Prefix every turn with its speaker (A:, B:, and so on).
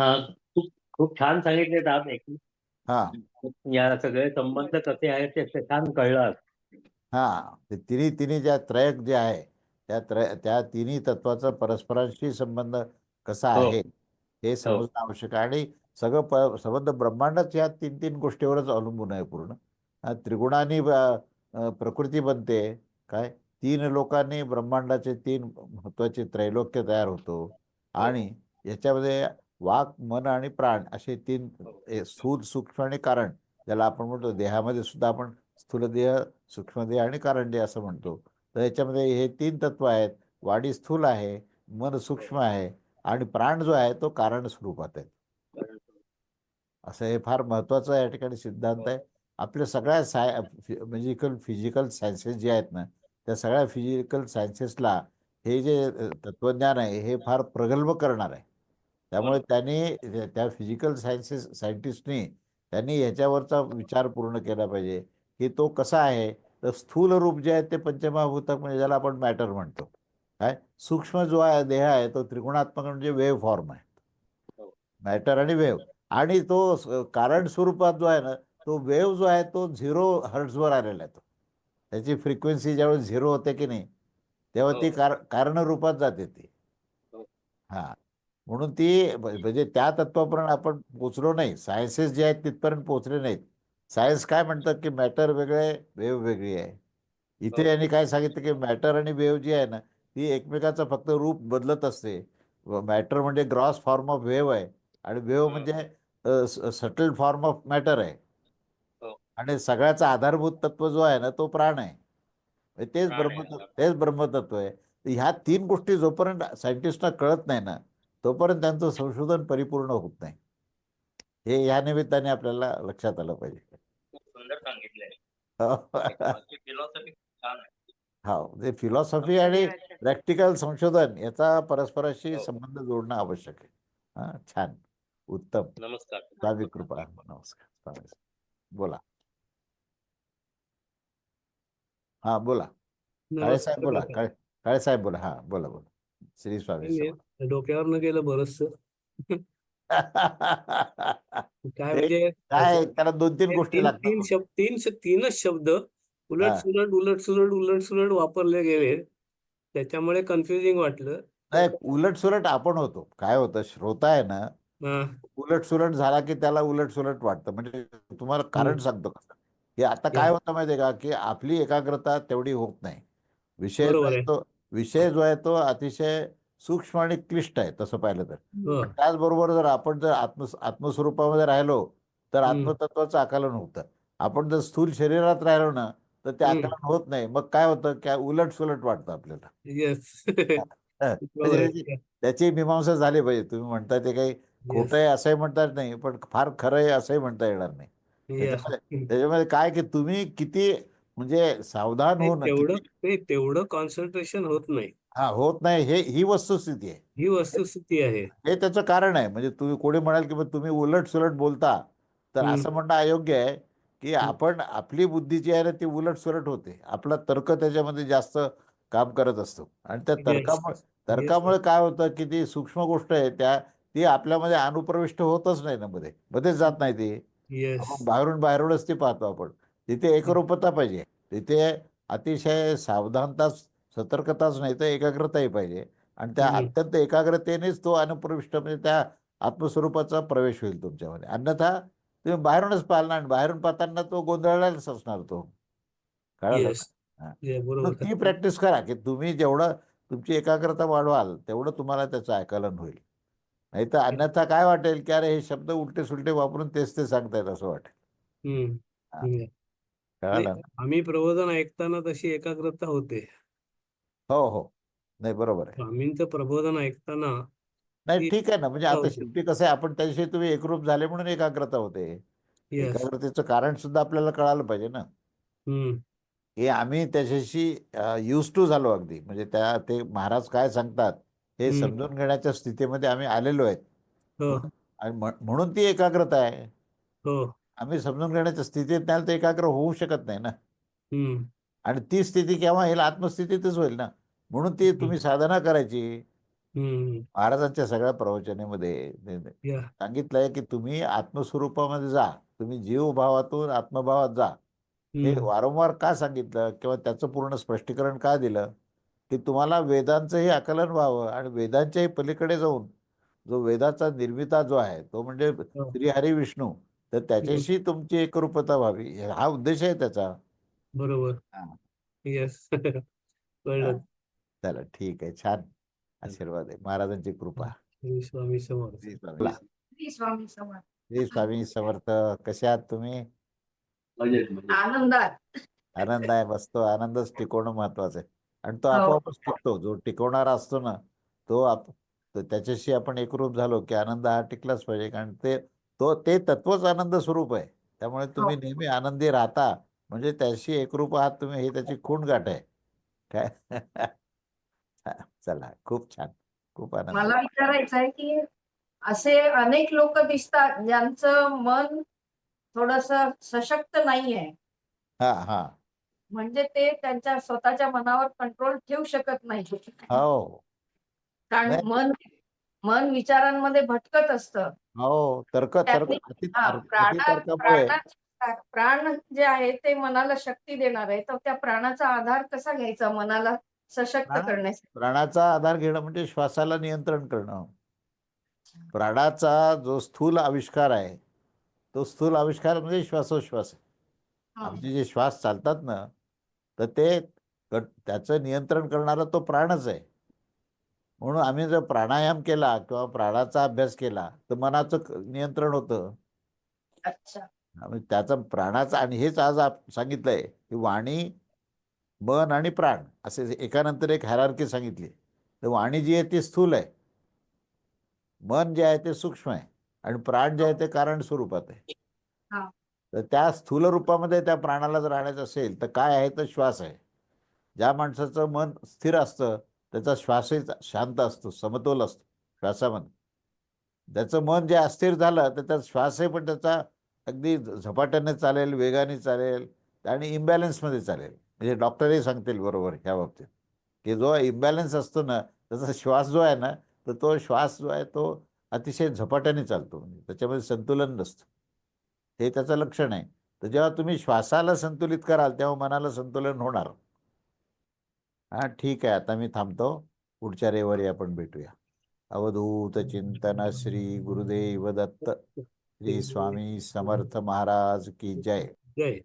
A: हा खूप खूप छान सांगितले दाद एक
B: हा.
A: या सगळे संबंध कसे आहेत ते ते छान कळलं. आज.
B: हा ते तिन्ही तिन्ही ज्या त्रयक जे आहे त्या त्रय त्या तिन्ही तत्वाचा परस्परांशी संबंध कसा
A: हो.
B: आहे हे समजणं आवश्यक आहे. आणि सगळं प संबंध ब्रह्मांडच या तीन तीन गोष्टीवरच अवलंबून आहे पूर्ण. हा, त्रिगुणांनी अ, अ, प्रकृती बनते. काय? तीन लोकांनी ब्रह्मांडाचे तीन महत्त्वाचे त्रैलोक्य तयार होतो. आणि याच्यामध्ये वाक मन आणि प्राण असे तीन ए, स्थूल सूक्ष्म आणि कारण. ज्याला आपण म्हणतो देहामध्ये सुद्धा आपण स्थूलदेह सूक्ष्मदेह आणि कारणदेह असं म्हणतो. तर याच्यामध्ये हे तीन तत्व आहेत. वाडी स्थूल आहे मन सूक्ष्म आहे आणि प्राण जो आहे तो कारण स्वरूपात आहे. असं हे फार महत्वाचं या ठिकाणी सिद्धांत आहे. आपल्या सगळ्या साय फिजिकल फिजिकल सायन्सेस जे आहेत ना त्या सगळ्या फिजिकल सायन्सेसला हे जे तत्वज्ञान आहे हे फार प्रगल्भ करणार आहे. त्यामुळे त्यांनी त्या- फिजिकल सायन्सेस सायंटिस्टनी त्यांनी ह्याच्यावरचा विचार पूर्ण केला पाहिजे की तो कसा आहे? तर स्थूल रूप जे आहे ते पंचमहाभूतक म्हणजे ज्याला आपण मॅटर म्हणतो. काय? सूक्ष्म जो आहे देह आहे तो त्रिगुणात्मक म्हणजे वेव्ह फॉर्म आहे. मॅटर आणि वेव्ह आणि तो कारण स्वरूपात जो आहे ना तो वेव्ह जो आहे तो झिरो हर्ट्सवर आलेला आहे तो. त्याची फ्रिक्वेन्सी ज्यावेळेस झिरो होते की नाही तेव्हा ती कार कारण रूपात जाते ती. हा. म्हणून ती म्हणजे त्या तत्वापर्यंत आपण पोचलो नाही. सायन्सेस जे आहेत तिथपर्यंत पोचले नाहीत. सायन्स काय म्हणतात की मॅटर वेगळे वेव्ह वेगळी आहे. इथे यांनी काय सांगितलं की मॅटर आणि वेव्ह जी आहे ना ती एकमेकाचं फक्त रूप बदलत असते. मॅटर म्हणजे ग्रॉस फॉर्म ऑफ वेव्ह आहे. आणि वेव्ह म्हणजे सटल फॉर्म ऑफ मॅटर आहे.
A: हो.
B: आणि सगळ्याचा आधारभूत तत्व जो आहे ना तो प्राण आहे. म्हणजे तेच. ब्रह्मतत्व तेच ब्रह्मतत्व आहे. ह्या तीन गोष्टी जोपर्यंत सायंटिस्टना कळत नाही ना तोपर्यंत त्यांचं संशोधन परिपूर्ण होत नाही. हे या निमित्ताने आपल्याला लक्षात आलं पाहिजे.
A: खूप सुंदर सांगितलंय
B: हो.
A: फिलॉसॉफी छान आहे.
B: हा. म्हणजे फिलॉसॉफी आणि प्रॅक्टिकल संशोधन याचा परस्पराशी
A: हो.
B: संबंध जोडणं आवश्यक आहे. हा छान. उत्तम.
A: नमस्कार.
B: स्वामी कृपा. नमस्कार. स्वामी बोला. हा बोला. काळे साहेब बोला. काळे साहेब बोला. हा बोला बोला. श्री स्वामी समर्थ.
C: डोक्यावरनं गेलं बरस काय म्हणजे
B: काय त्याला दोन तीन गोष्टी
C: तीन शब्द तीन तीनच शब्द उलट. सुलट उलट सुलट उलट सुलट वापरले गेले. त्याच्यामुळे कन्फ्युजिंग वाटलं.
B: नाही उलट सुलट आपण होतो. काय होतं श्रोता आहे ना उलट सुलट झाला की त्याला उलट सुलट वाटतं. म्हणजे तुम्हाला कारण सांगतो कसं. की आता काय. होतं माहितीये का? की आपली एकाग्रता तेवढी होत नाही. विषय. तो विषय जो आहे तो अतिशय सूक्ष्म आणि क्लिष्ट आहे तसं पाहिलं तर. त्याचबरोबर जर आपण जर आत्म आत्मस्वरूपामध्ये राहिलो तर. आत्मतत्वाचं आकलन होतं. आपण जर स्थूल शरीरात राहिलो ना तर ते. आकलन होत नाही. मग काय होतं? की उलट सुलट वाटतं आपल्याला.
C: येस
B: त्याची- मीमांसा झाली पाहिजे. तुम्ही म्हणता ते काही खोटं आहे असंही म्हणता येत नाही पण फार खरं आहे असंही म्हणता येणार नाही. त्याच्यामध्ये काय की तुम्ही किती म्हणजे सावधान होऊन
C: तेवढं ते तेवढं कॉन्सन्ट्रेशन होत नाही.
B: हा होत नाही. हे ही वस्तुस्थिती आहे.
C: ही वस्तुस्थिती आहे.
B: हे त्याचं कारण आहे. म्हणजे तुम्ही कोणी म्हणाल की तुम्ही उलट सुलट बोलता तर. असं म्हणणं अयोग्य आहे की आपण आपली बुद्धी जी आहे ना ती उलट सुलट होते. आपला तर्क त्याच्यामध्ये जास्त काम करत असतो. आणि त्या. तर्कामुळे तर्कामुळे काय होतं की ती सूक्ष्म गोष्ट आहे त्या ती आपल्यामध्ये अनुप्रविष्ट होतच नाही ना मध्ये. मध्येच जात नाही ती. बाहेरून बाहेरूनच ती पाहतो आपण. तिथे एकरूपता पाहिजे. तिथे अतिशय सावधानताच सतर्कताच नाही तर एकाग्रताही पाहिजे. आणि त्या. अत्यंत एकाग्रतेनेच तो अनुप्रविष्ट म्हणजे त्या आत्मस्वरूपाचा प्रवेश होईल तुमच्यामध्ये. अन्यथा तुम्ही बाहेरूनच पाहिला आणि बाहेरून पाहताना तो गोंधळलेलाच असणार तो. कळालं ती प्रॅक्टिस करा की तुम्ही जेवढं तुमची एकाग्रता वाढवाल तेवढं तुम्हाला त्याचं आकलन होईल. नाही तर अन्यथा काय वाटेल की अरे हे शब्द उलटे सुलटे वापरून तेच ते सांगतायत असं वाटेल. हा.
C: आम्ही प्रबोधन ऐकताना तशी एकाग्रता होते.
B: हो हो. नाही बरोबर आहे.
C: स्वामींचं प्रबोधन ऐकताना
B: नाही
C: ती-
B: ठीक आहे ना. म्हणजे आता
C: होते.
B: शेवटी कसं आहे आपण त्याच्याशी तुम्ही एकरूप झाले म्हणून एकाग्रता होते.
C: येस
B: एकाग्रतेचं कारण सुद्धा आपल्याला कळालं पाहिजे ना.
C: हम्म.
B: हे आम्ही त्याच्याशी युज टू झालो अगदी. म्हणजे त्या ते महाराज काय सांगतात हे
C: हम्म.
B: समजून घेण्याच्या स्थितीमध्ये आम्ही आलेलो आहेत.
C: हो.
B: आणि म्ह- म्हणून ती एकाग्रता आहे.
C: हो.
B: आम्ही समजून घेण्याच्या स्थितीत नाही तर एकाग्र होऊ शकत नाही ना. आणि ती स्थिती केव्हा येईल? आत्मस्थितीतच होईल ना. म्हणून ती तुम्ही साधना करायची. महाराजांच्या सगळ्या प्रवचनेमध्ये सांगितलंय की तुम्ही आत्मस्वरूपामध्ये जा. तुम्ही जीव भावातून आत्मभावात जा. हे वारंवार का सांगितलं? किंवा त्याचं पूर्ण स्पष्टीकरण का दिलं? की तुम्हाला वेदांचंही आकलन व्हावं आणि वेदांच्याही पलीकडे जाऊन जो वेदाचा निर्मिता जो आहे तो म्हणजे
C: हो.
B: श्री हरी विष्णू. तर त्याच्याशी तुमची एकरूपता व्हावी. हे- हा उद्देश आहे त्याचा.
C: बरोबर.
B: हा.
C: येस कळलं.
B: चला ठीक आहे. छान. आशीर्वाद आहे. महाराजांची कृपा.
C: श्री स्वामी समर्थ.
B: श्री स्वामी
D: श्री स्वामी समर्थ.
B: श्री स्वामी समर्थ. कसे आहात तुम्ही.
D: आनंदात.
B: आनंद आहे बसतो आनंदच टिकवणं महत्वाचं आहे. आणि तो
D: हो.
B: आपोआपच टिकतो. जो टिकवणारा असतो ना तो आप तो त्याच्याशी आपण एकरूप झालो की आनंद हा टिकलाच पाहिजे. कारण ते तो ते तत्वच आनंद स्वरूप आहे. त्यामुळे तुम्ही
D: हो.
B: नेहमी आनंदी राहता. म्हणजे त्याशी एकरूप आहात तुम्ही हे त्याची खूण गाठ आहे. काय? चला खूप छान. खूप आनंद.
D: मला विचारायचं आहे की असे अनेक लोक दिसतात ज्यांचं मन थोडस सशक्त नाहीये
B: हा हा.
D: म्हणजे ते त्यांच्या स्वतःच्या मनावर कंट्रोल ठेवू शकत नाही
B: हो.
D: कारण
B: नाही.
D: मन मन विचारांमध्ये भटकत असतं.
B: हो तर्क तर्क
D: त्यांनी-
B: अति
D: हा,
B: तर्क-
D: प्राणा-
B: अतितर्कामुळे.
D: प्राणा- प्राण जे आहे ते मनाला शक्ती देणार आहे. तर त्या प्राणाचा आधार कसा घ्यायचा मनाला सशक्त
B: प्राणा-
D: करण्यासाठी?
B: प्राणाचा आधार घेणं म्हणजे श्वासाला नियंत्रण करणं. प्राणाचा जो स्थूल आविष्कार आहे तो स्थूल आविष्कार म्हणजे श्वासोश्वास आहे.
D: हा.
B: आमचे जे श्वास चालतात ना तर ते त्याचं नियंत्रण करणारा तो प्राणच आहे. म्हणून आम्ही जर प्राणायाम केला किंवा प्राणाचा अभ्यास केला तर मनाचं नियंत्रण होतं. त्याचा प्राणाचा आणि हेच आज सांगितलंय की वाणी मन आणि प्राण असे एकानंतर एक हायरार्की सांगितली. तर वाणी जी आहे ती स्थूल आहे. मन जे आहे ते सूक्ष्म आहे. आणि प्राण जे आहे ते कारण स्वरूपात आहे.
D: हा.
B: तर त्या स्थूल रूपामध्ये त्या प्राणाला जर राहण्याचं असेल तर काय आहे तर श्वास आहे. ज्या माणसाचं मन स्थिर असतं त्याचा श्वासही शांत असतो समतोल असतो श्वासामध्ये. त्याचं मन जे अस्थिर झालं तर त्याचा श्वासही पण त्याचा अगदी झपाट्याने चालेल वेगाने चालेल आणि इम्बॅलन्समध्ये चालेल. म्हणजे डॉक्टरही सांगतील बरोबर ह्या बाबतीत की जो इम्बॅलन्स असतो ना त्याचा श्वास जो आहे ना तर तो श्वास जो आहे तो अतिशय झपाट्याने चालतो. म्हणजे त्याच्यामध्ये संतुलन नसतं. हे त्याचं लक्षण आहे. तर जेव्हा तुम्ही श्वासाला संतुलित कराल तेव्हा मनाला संतुलन होणार. हा ठीक आहे. आता मी थांबतो. पुढच्या रविवारी आपण भेटूया. अवधूत चिंतन श्री गुरुदेव दत्त. श्री स्वामी समर्थ महाराज की जय.
C: जय.